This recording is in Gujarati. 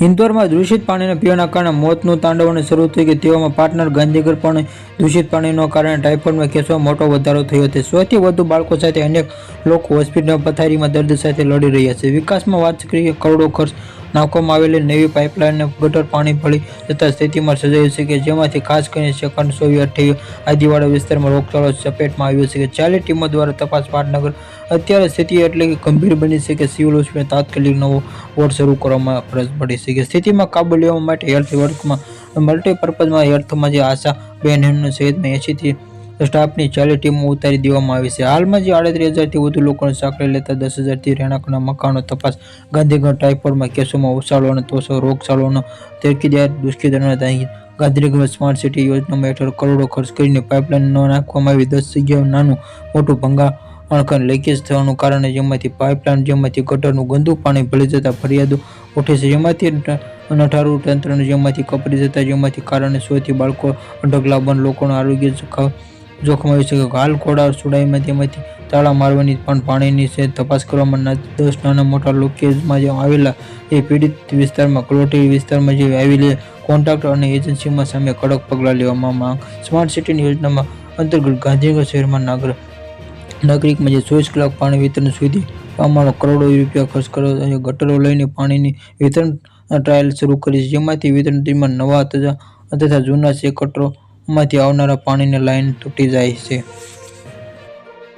ઇન્દોરમાં દૂષિત પાણીના પીવાના કારણે મોતનું તાંડવને શરૂ થયું કે તેઓમાં પાટનર ગાંધીનગર પણ દૂષિત પાણીનો કારણે ટાઇફોઇડમાં કેસમાં મોટો વધારો થયો છે સૌથી વધુ બાળકો સાથે અનેક લોકો હોસ્પિટલના પથારીમાં દર્દ સાથે લડી રહ્યા છે. વિકાસમાં વાત કરીએ કરોડો ખર્ચ નાખવામાં આવેલી નવી પાઇપલાઇનને ગટર પાણી ભળી જતા સ્થિતિમાં સર્જાયું છે કે જેમાંથી ખાસ કરીને સેકન્ડ સોવી અઠ્યાવીસ આદિવાડા વિસ્તારમાં રોગચાળો ચપેટમાં આવ્યો છે કે ચાલી ટીમો દ્વારા તપાસ પાટનગર. અત્યારે સ્થિતિ એટલે કે ગંભીર બની છે કે સિવિલ હોસ્પિટલ તાત્કાલિક નવો વોર્ડ શરૂ કરવામાં ફરજ પડી છે કે સ્થિતિમાં કાબુ લેવા માટે હેલ્થ વર્કમાં મલ્ટીપર્પઝમાં હેલ્થમાં જે આશા, બેન સહિતમાં એંશીથી સ્ટાફની ચાલી ટીમો ઉતારી દેવામાં આવી છે. હાલમાં જે આડત્રીસ હજારથી વધુ લોકોને સાંકળી લેતા દસ હજારથી રહેણાંકના મકાનો તપાસ ગાંધીનગર ટાઇફોડમાં કેસોમાં ઉછાળો અને તોસો રોગચાળોનો તેરકીદાર દુષ્કર્મના ગાંધીનગર સ્માર્ટ સિટી યોજનામાં હેઠળ કરોડો ખર્ચ કરીને પાઇપલાઇન ન નાખવામાં આવી. દસ જગ્યાએ નાનું મોટું ભંગા ભંગાણ લીકેજ થવાનું કારણે જેમાંથી પાઇપલાઇન, જેમાંથી ગટરનું ગંદુ પાણી ભળી જતા ફરિયાદો ઉઠે છે. જેમાંથી નઠારું તંત્રને જેમાંથી કપરી જતા, જેમાંથી કારણે સોથી બાળકો ઢગલા બંધ લોકોનું આરોગ્ય જોખમ આવી છે. કે હાલ કોડા સુડાઈમાં તેમાંથી તાળા મારવાની પણ પાણીની છે. તપાસ કરવામાં દસ નાના મોટા લોકેજમાં જે આવેલા એ પીડિત વિસ્તારમાં કલોટી વિસ્તારમાં જે આવેલી કોન્ટ્રાક્ટર અને એજન્સીમાં સામે કડક પગલાં લેવામાં માંગ. સ્માર્ટ સિટીની યોજનામાં અંતર્ગત ગાંધીનગર શહેરમાં નાગર, નાગરિકમાં જે ચોવીસ કલાક પાણી વિતરણ સુધી પામવાનો કરોડો રૂપિયા ખર્ચ કર્યો અને ગટરો લઈને પાણીની વિતરણ ટ્રાયલ શરૂ કરી જેમાંથી વિતરણ ટીમમાં નવા તથા તથા જૂના સેકટરોમાંથી આવનારા પાણીની લાઈન તૂટી જાય છે.